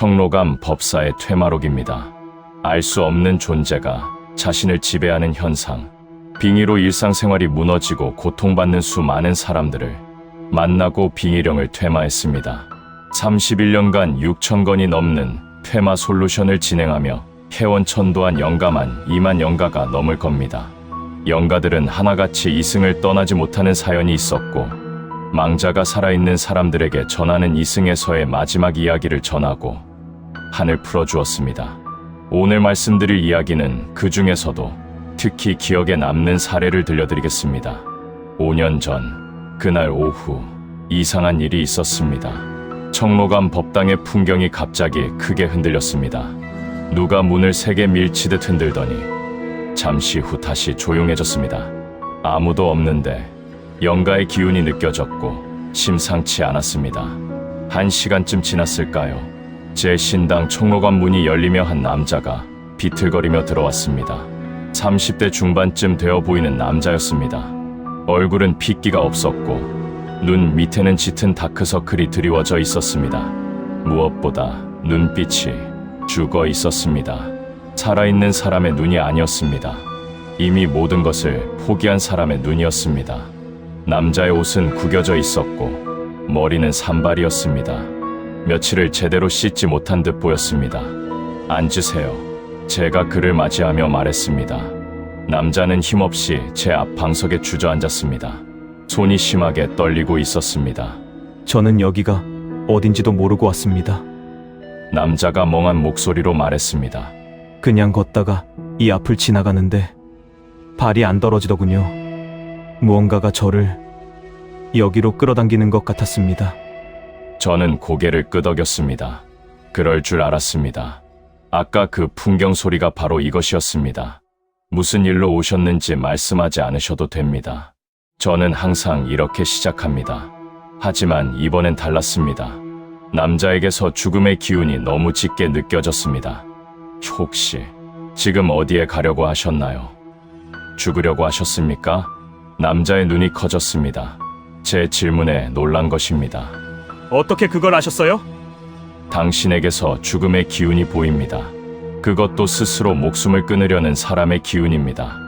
청로감 법사의 퇴마록입니다. 알 수 없는 존재가 자신을 지배하는 현상, 빙의로 일상생활이 무너지고 고통받는 수많은 사람들을 만나고 빙의령을 퇴마했습니다. 31년간 6천 건이 넘는 퇴마 솔루션을 진행하며 회원 천도한 영가만 2만 영가가 넘을 겁니다. 영가들은 하나같이 이승을 떠나지 못하는 사연이 있었고 망자가 살아있는 사람들에게 전하는 이승에서의 마지막 이야기를 전하고 한을 풀어주었습니다. 오늘 말씀드릴 이야기는 그 중에서도 특히 기억에 남는 사례를 들려드리겠습니다. 5년 전, 그날 오후, 이상한 일이 있었습니다. 청로감 법당의 풍경이 갑자기 크게 흔들렸습니다. 누가 문을 세게 밀치듯 흔들더니 잠시 후 다시 조용해졌습니다. 아무도 없는데 영가의 기운이 느껴졌고 심상치 않았습니다. 한 시간쯤 지났을까요? 제 신당 청로관 문이 열리며 한 남자가 비틀거리며 들어왔습니다. 30대 중반쯤 되어 보이는 남자였습니다. 얼굴은 핏기가 없었고 눈 밑에는 짙은 다크서클이 드리워져 있었습니다. 무엇보다 눈빛이 죽어 있었습니다. 살아있는 사람의 눈이 아니었습니다. 이미 모든 것을 포기한 사람의 눈이었습니다. 남자의 옷은 구겨져 있었고 머리는 산발이었습니다. 며칠을 제대로 씻지 못한 듯 보였습니다. 앉으세요. 제가 그를 맞이하며 말했습니다. 남자는 힘없이 제 앞 방석에 주저앉았습니다. 손이 심하게 떨리고 있었습니다. 저는 여기가 어딘지도 모르고 왔습니다. 남자가 멍한 목소리로 말했습니다. 그냥 걷다가 이 앞을 지나가는데 발이 안 떨어지더군요. 무언가가 저를 여기로 끌어당기는 것 같았습니다. 저는 고개를 끄덕였습니다. 그럴 줄 알았습니다. 아까 그 풍경 소리가 바로 이것이었습니다. 무슨 일로 오셨는지 말씀하지 않으셔도 됩니다. 저는 항상 이렇게 시작합니다. 하지만 이번엔 달랐습니다. 남자에게서 죽음의 기운이 너무 짙게 느껴졌습니다. 혹시 지금 어디에 가려고 하셨나요? 죽으려고 하셨습니까? 남자의 눈이 커졌습니다. 제 질문에 놀란 것입니다. 어떻게 그걸 아셨어요? 당신에게서 죽음의 기운이 보입니다. 그것도 스스로 목숨을 끊으려는 사람의 기운입니다.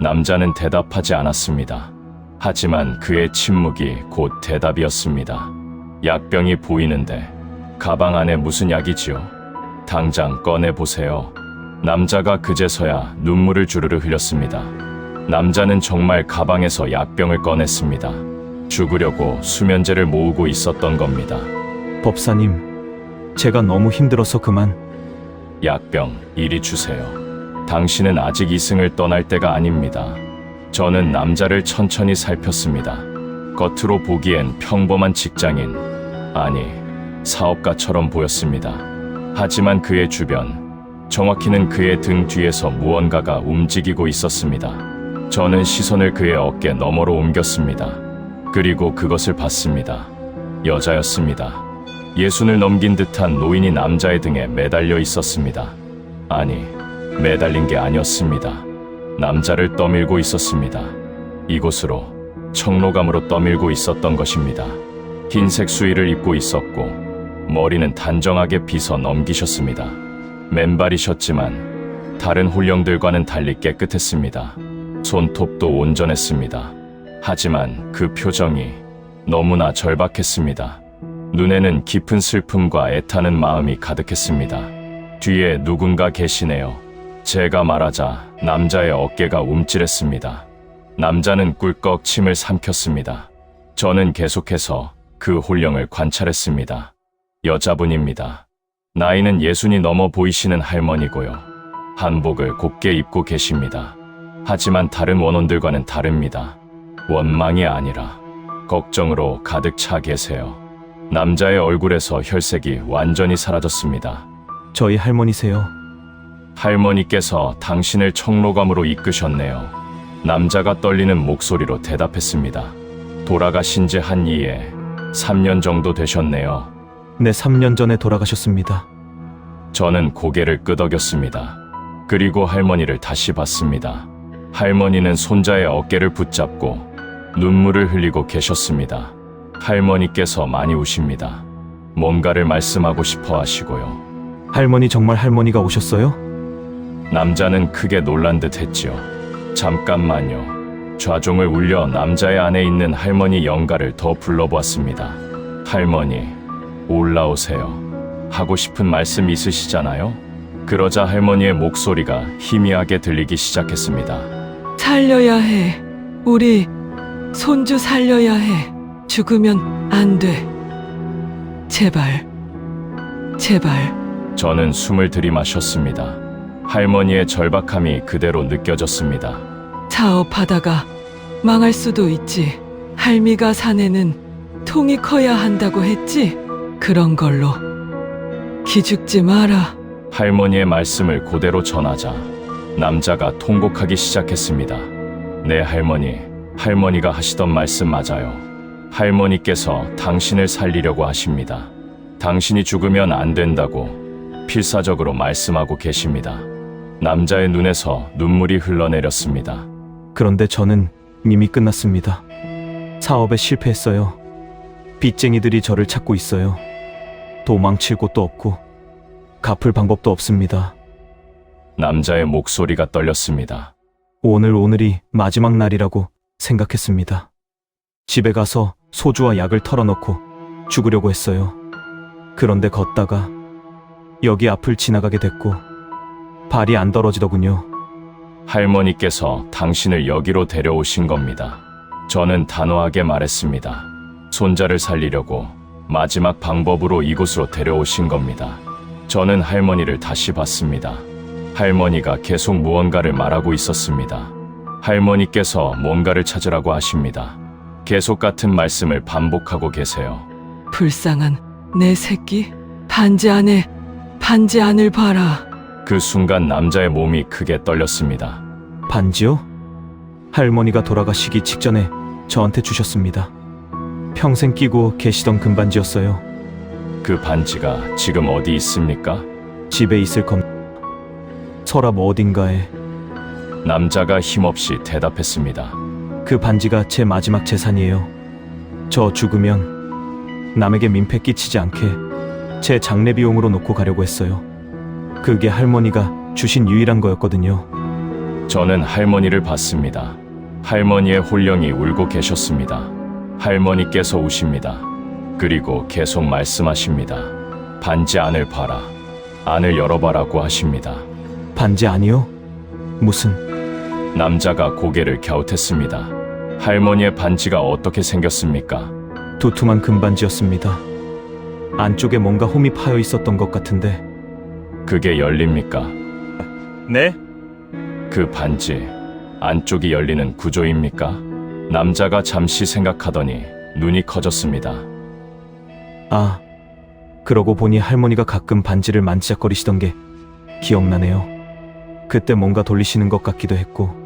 남자는 대답하지 않았습니다. 하지만 그의 침묵이 곧 대답이었습니다. 약병이 보이는데 가방 안에 무슨 약이지요? 당장 꺼내 보세요. 남자가 그제서야 눈물을 주르르 흘렸습니다. 남자는 정말 가방에서 약병을 꺼냈습니다. 죽으려고 수면제를 모으고 있었던 겁니다. 법사님, 제가 너무 힘들어서 그만. 약병, 이리 주세요. 당신은 아직 이승을 떠날 때가 아닙니다. 저는 남자를 천천히 살폈습니다. 겉으로 보기엔 평범한 직장인, 아니, 사업가처럼 보였습니다. 하지만 그의 주변, 정확히는 그의 등 뒤에서 무언가가 움직이고 있었습니다. 저는 시선을 그의 어깨 너머로 옮겼습니다. 그리고 그것을 봤습니다. 여자였습니다. 예순을 넘긴 듯한 노인이 남자의 등에 매달려 있었습니다. 아니, 매달린 게 아니었습니다. 남자를 떠밀고 있었습니다. 이곳으로 청로감으로 떠밀고 있었던 것입니다. 흰색 수의를 입고 있었고 머리는 단정하게 빗어 넘기셨습니다. 맨발이셨지만 다른 홀령들과는 달리 깨끗했습니다. 손톱도 온전했습니다. 하지만 그 표정이 너무나 절박했습니다. 눈에는 깊은 슬픔과 애타는 마음이 가득했습니다. 뒤에 누군가 계시네요. 제가 말하자 남자의 어깨가 움찔했습니다. 남자는 꿀꺽 침을 삼켰습니다. 저는 계속해서 그 홀령을 관찰했습니다. 여자분입니다. 나이는 예순이 넘어 보이시는 할머니고요. 한복을 곱게 입고 계십니다. 하지만 다른 원혼들과는 다릅니다. 원망이 아니라 걱정으로 가득 차 계세요. 남자의 얼굴에서 혈색이 완전히 사라졌습니다. 저희 할머니세요. 할머니께서 당신을 청로감으로 이끄셨네요. 남자가 떨리는 목소리로 대답했습니다. 돌아가신 지 한 이에 3년 정도 되셨네요. 네, 3년 전에 돌아가셨습니다. 저는 고개를 끄덕였습니다. 그리고 할머니를 다시 봤습니다. 할머니는 손자의 어깨를 붙잡고 눈물을 흘리고 계셨습니다. 할머니께서 많이 우십니다. 뭔가를 말씀하고 싶어 하시고요. 할머니 정말 할머니가 오셨어요? 남자는 크게 놀란 듯 했지요. 잠깐만요. 좌종을 울려 남자의 안에 있는 할머니 영가를 더 불러보았습니다. 할머니, 올라오세요. 하고 싶은 말씀 있으시잖아요? 그러자 할머니의 목소리가 희미하게 들리기 시작했습니다. 살려야 해. 우리 손주 살려야 해. 죽으면 안 돼. 제발. 제발. 저는 숨을 들이마셨습니다. 할머니의 절박함이 그대로 느껴졌습니다. 사업하다가 망할 수도 있지. 할미가 사내는 통이 커야 한다고 했지. 그런 걸로. 기죽지 마라. 할머니의 말씀을 그대로 전하자 남자가 통곡하기 시작했습니다. 네, 할머니. 할머니가 하시던 말씀 맞아요. 할머니께서 당신을 살리려고 하십니다. 당신이 죽으면 안 된다고 필사적으로 말씀하고 계십니다. 남자의 눈에서 눈물이 흘러내렸습니다. 그런데 저는 이미 끝났습니다. 사업에 실패했어요. 빚쟁이들이 저를 찾고 있어요. 도망칠 곳도 없고 갚을 방법도 없습니다. 남자의 목소리가 떨렸습니다. 오늘 오늘이 마지막 날이라고 생각했습니다. 집에 가서 소주와 약을 털어넣고 죽으려고 했어요. 그런데 걷다가 여기 앞을 지나가게 됐고 발이 안 떨어지더군요. 할머니께서 당신을 여기로 데려오신 겁니다. 저는 단호하게 말했습니다. 손자를 살리려고 마지막 방법으로 이곳으로 데려오신 겁니다. 저는 할머니를 다시 봤습니다. 할머니가 계속 무언가를 말하고 있었습니다. 할머니께서 뭔가를 찾으라고 하십니다. 계속 같은 말씀을 반복하고 계세요. 불쌍한 내 새끼. 반지 안에 반지 안을 봐라. 그 순간 남자의 몸이 크게 떨렸습니다. 반지요? 할머니가 돌아가시기 직전에 저한테 주셨습니다. 평생 끼고 계시던 금반지였어요. 그 반지가 지금 어디 있습니까? 집에 있을 겁. 서랍 어딘가에 남자가 힘없이 대답했습니다. 그 반지가 제 마지막 재산이에요. 저 죽으면 남에게 민폐 끼치지 않게 제 장례 비용으로 놓고 가려고 했어요. 그게 할머니가 주신 유일한 거였거든요. 저는 할머니를 봤습니다. 할머니의 홀령이 울고 계셨습니다. 할머니께서 우십니다. 그리고 계속 말씀하십니다. 반지 안을 봐라. 안을 열어봐라고 하십니다. 반지 아니요? 무슨 남자가 고개를 갸웃했습니다. 할머니의 반지가 어떻게 생겼습니까? 두툼한 금반지였습니다. 안쪽에 뭔가 홈이 파여 있었던 것 같은데 그게 열립니까? 네? 그 반지 안쪽이 열리는 구조입니까? 남자가 잠시 생각하더니 눈이 커졌습니다. 아, 그러고 보니 할머니가 가끔 반지를 만지작거리시던 게 기억나네요. 그때 뭔가 돌리시는 것 같기도 했고,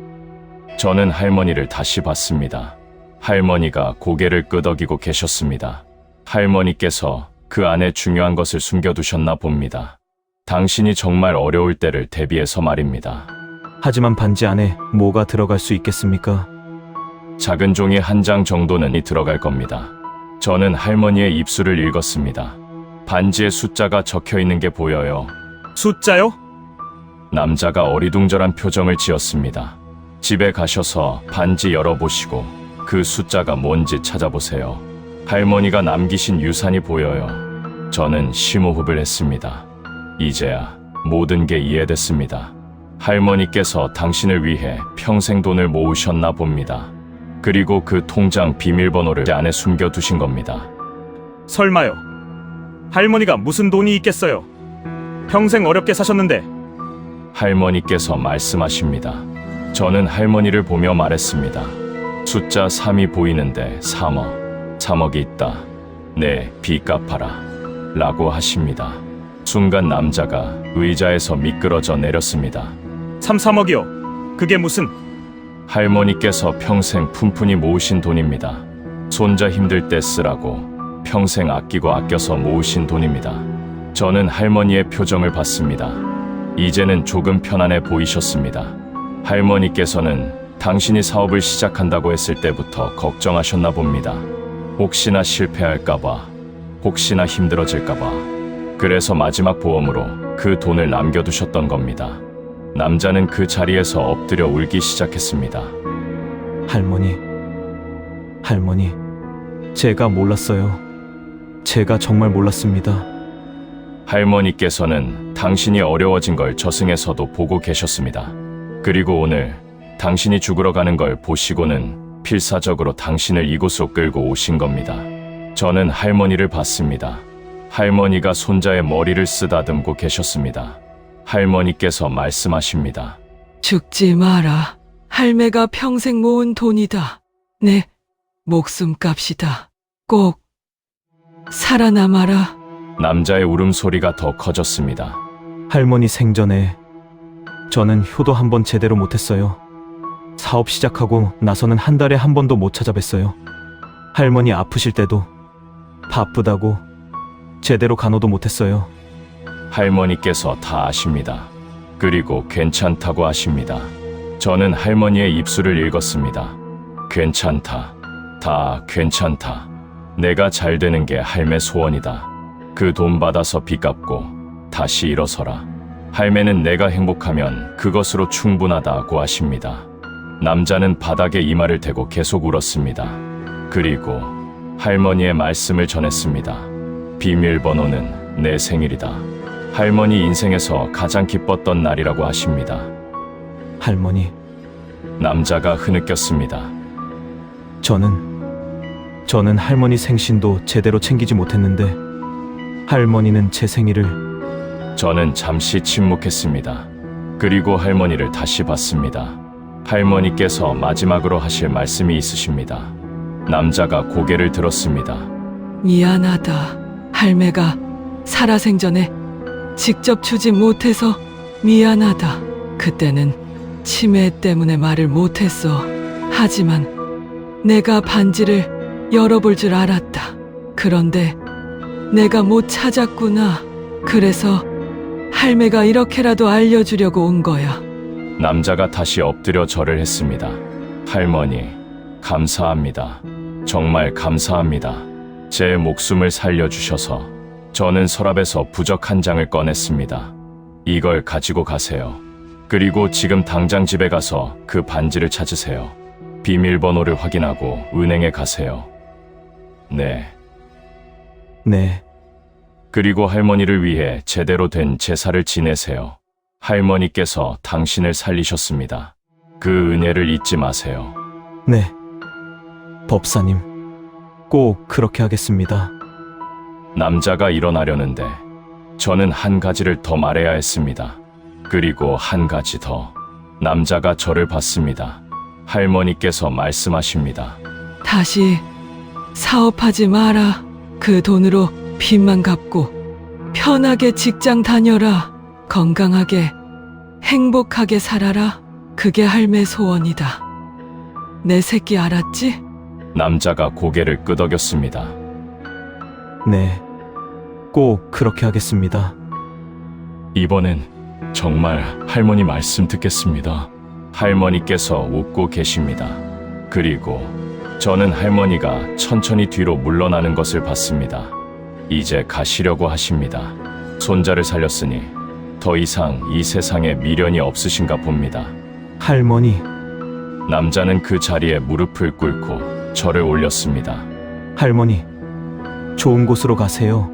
저는 할머니를 다시 봤습니다. 할머니가 고개를 끄덕이고 계셨습니다. 할머니께서 그 안에 중요한 것을 숨겨두셨나 봅니다. 당신이 정말 어려울 때를 대비해서 말입니다. 하지만 반지 안에 뭐가 들어갈 수 있겠습니까? 작은 종이 한 장 정도는 이 들어갈 겁니다. 저는 할머니의 입술을 읽었습니다. 반지에 숫자가 적혀 있는 게 보여요. 숫자요? 남자가 어리둥절한 표정을 지었습니다. 집에 가셔서 반지 열어보시고 그 숫자가 뭔지 찾아보세요. 할머니가 남기신 유산이 보여요. 저는 심호흡을 했습니다. 이제야 모든 게 이해됐습니다. 할머니께서 당신을 위해 평생 돈을 모으셨나 봅니다. 그리고 그 통장 비밀번호를 안에 숨겨두신 겁니다. 설마요. 할머니가 무슨 돈이 있겠어요. 평생 어렵게 사셨는데 할머니께서 말씀하십니다. 저는 할머니를 보며 말했습니다. 숫자 3이 보이는데 3억, 3억이 있다. 네, 빚 갚아라. 라고 하십니다. 순간 남자가 의자에서 미끄러져 내렸습니다. 3, 3억이요. 그게 무슨 할머니께서 평생 푼푼히 모으신 돈입니다. 손자 힘들 때 쓰라고 평생 아끼고 아껴서 모으신 돈입니다. 저는 할머니의 표정을 봤습니다. 이제는 조금 편안해 보이셨습니다. 할머니께서는 당신이 사업을 시작한다고 했을 때부터 걱정하셨나 봅니다. 혹시나 실패할까봐, 혹시나 힘들어질까봐. 그래서 마지막 보험으로 그 돈을 남겨두셨던 겁니다. 남자는 그 자리에서 엎드려 울기 시작했습니다. 할머니, 할머니, 제가 몰랐어요. 제가 정말 몰랐습니다. 할머니께서는 당신이 어려워진 걸 저승에서도 보고 계셨습니다. 그리고 오늘 당신이 죽으러 가는 걸 보시고는 필사적으로 당신을 이곳으로 끌고 오신 겁니다. 저는 할머니를 봤습니다. 할머니가 손자의 머리를 쓰다듬고 계셨습니다. 할머니께서 말씀하십니다. 죽지 마라. 할매가 평생 모은 돈이다. 내 목숨값이다. 꼭 살아남아라. 남자의 울음소리가 더 커졌습니다. 할머니 생전에 저는 효도 한 번 제대로 못했어요. 사업 시작하고 나서는 한 달에 한 번도 못 찾아뵀어요. 할머니 아프실 때도 바쁘다고 제대로 간호도 못했어요. 할머니께서 다 아십니다. 그리고 괜찮다고 하십니다. 저는 할머니의 입술을 읽었습니다. 괜찮다. 다 괜찮다. 내가 잘 되는 게 할매 소원이다. 그 돈 받아서 빚 갚고 다시 일어서라. 할매는 내가 행복하면 그것으로 충분하다고 하십니다. 남자는 바닥에 이마를 대고 계속 울었습니다. 그리고 할머니의 말씀을 전했습니다. 비밀번호는 내 생일이다. 할머니 인생에서 가장 기뻤던 날이라고 하십니다. 할머니, 남자가 흐느꼈습니다. 저는 저는 할머니 생신도 제대로 챙기지 못했는데 할머니는 제 생일을 저는 잠시 침묵했습니다. 그리고 할머니를 다시 봤습니다. 할머니께서 마지막으로 하실 말씀이 있으십니다. 남자가 고개를 들었습니다. 미안하다. 할매가 살아생전에 직접 주지 못해서 미안하다. 그때는 치매 때문에 말을 못했어. 하지만 내가 반지를 열어볼 줄 알았다. 그런데 내가 못 찾았구나. 그래서 할매가 이렇게라도 알려주려고 온 거야. 남자가 다시 엎드려 절을 했습니다. 할머니, 감사합니다. 정말 감사합니다. 제 목숨을 살려주셔서 저는 서랍에서 부적 한 장을 꺼냈습니다. 이걸 가지고 가세요. 그리고 지금 당장 집에 가서 그 반지를 찾으세요. 비밀번호를 확인하고 은행에 가세요. 네. 네, 그리고 할머니를 위해 제대로 된 제사를 지내세요. 할머니께서 당신을 살리셨습니다. 그 은혜를 잊지 마세요. 네. 법사님, 꼭 그렇게 하겠습니다. 남자가 일어나려는데 저는 한 가지를 더 말해야 했습니다. 그리고 한 가지 더. 남자가 저를 봤습니다. 할머니께서 말씀하십니다. 다시 사업하지 마라. 그 돈으로 빚만 갚고 편하게 직장 다녀라. 건강하게 행복하게 살아라. 그게 할매 소원이다. 내 새끼 알았지? 남자가 고개를 끄덕였습니다. 네, 꼭 그렇게 하겠습니다. 이번엔 정말 할머니 말씀 듣겠습니다. 할머니께서 웃고 계십니다. 그리고 저는 할머니가 천천히 뒤로 물러나는 것을 봤습니다. 이제 가시려고 하십니다. 손자를 살렸으니 더 이상 이 세상에 미련이 없으신가 봅니다. 할머니, 남자는 그 자리에 무릎을 꿇고 저를 올렸습니다. 할머니, 좋은 곳으로 가세요.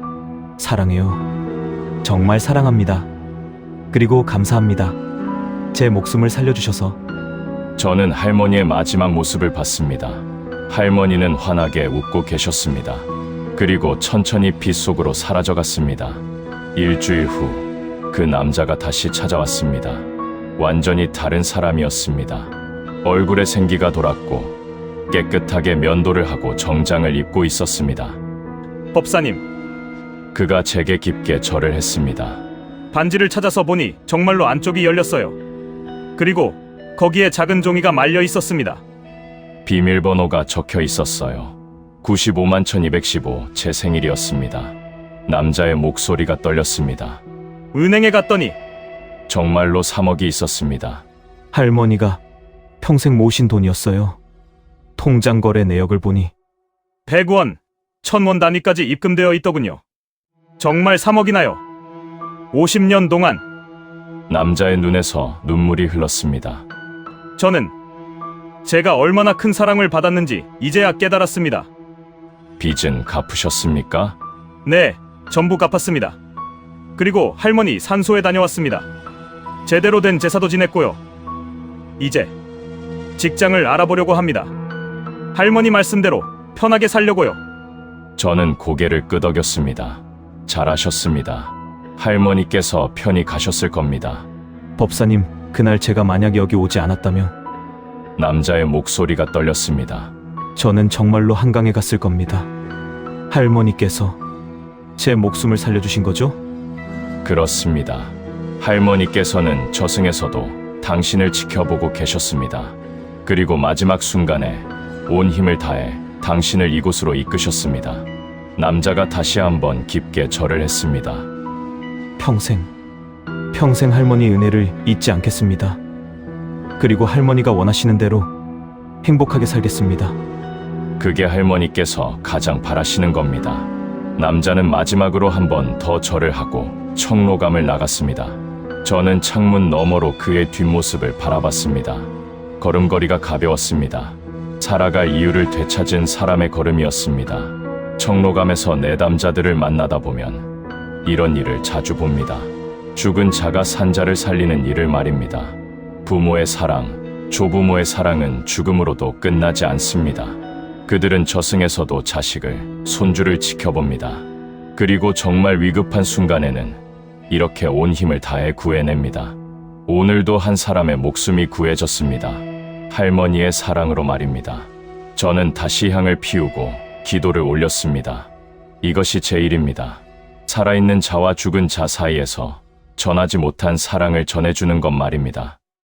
사랑해요. 정말 사랑합니다. 그리고 감사합니다. 제 목숨을 살려주셔서. 저는 할머니의 마지막 모습을 봤습니다. 할머니는 환하게 웃고 계셨습니다. 그리고 천천히 빛 속으로 사라져갔습니다. 일주일 후 그 남자가 다시 찾아왔습니다. 완전히 다른 사람이었습니다. 얼굴에 생기가 돌았고 깨끗하게 면도를 하고 정장을 입고 있었습니다. 법사님, 그가 제게 깊게 절을 했습니다. 반지를 찾아서 보니 정말로 안쪽이 열렸어요. 그리고 거기에 작은 종이가 말려 있었습니다. 비밀번호가 적혀 있었어요. 95만 1215 제 생일이었습니다. 남자의 목소리가 떨렸습니다. 은행에 갔더니 정말로 3억이 있었습니다. 할머니가 평생 모신 돈이었어요. 통장 거래 내역을 보니 100원, 1000원 단위까지 입금되어 있더군요. 정말 3억이나요. 50년 동안 남자의 눈에서 눈물이 흘렀습니다. 저는 제가 얼마나 큰 사랑을 받았는지 이제야 깨달았습니다. 빚은 갚으셨습니까? 네, 전부 갚았습니다. 그리고 할머니 산소에 다녀왔습니다. 제대로 된 제사도 지냈고요. 이제 직장을 알아보려고 합니다. 할머니 말씀대로 편하게 살려고요. 저는 고개를 끄덕였습니다. 잘하셨습니다. 할머니께서 편히 가셨을 겁니다. 법사님, 그날 제가 만약 여기 오지 않았다면 남자의 목소리가 떨렸습니다. 저는 정말로 한강에 갔을 겁니다. 할머니께서 제 목숨을 살려주신 거죠? 그렇습니다. 할머니께서는 저승에서도 당신을 지켜보고 계셨습니다. 그리고 마지막 순간에 온 힘을 다해 당신을 이곳으로 이끄셨습니다. 남자가 다시 한번 깊게 절을 했습니다. 평생, 평생 할머니 은혜를 잊지 않겠습니다. 그리고 할머니가 원하시는 대로 행복하게 살겠습니다. 그게 할머니께서 가장 바라시는 겁니다. 남자는 마지막으로 한 번 더 절을 하고 청로감을 나갔습니다. 저는 창문 너머로 그의 뒷모습을 바라봤습니다. 걸음걸이가 가벼웠습니다. 살아갈 이유를 되찾은 사람의 걸음이었습니다. 청로감에서 내담자들을 만나다 보면 이런 일을 자주 봅니다. 죽은 자가 산자를 살리는 일을 말입니다. 부모의 사랑, 조부모의 사랑은 죽음으로도 끝나지 않습니다. 그들은 저승에서도 자식을, 손주를 지켜봅니다. 그리고 정말 위급한 순간에는 이렇게 온 힘을 다해 구해냅니다. 오늘도 한 사람의 목숨이 구해졌습니다. 할머니의 사랑으로 말입니다. 저는 다시 향을 피우고 기도를 올렸습니다. 이것이 제 일입니다. 살아있는 자와 죽은 자 사이에서 전하지 못한 사랑을 전해주는 것 말입니다.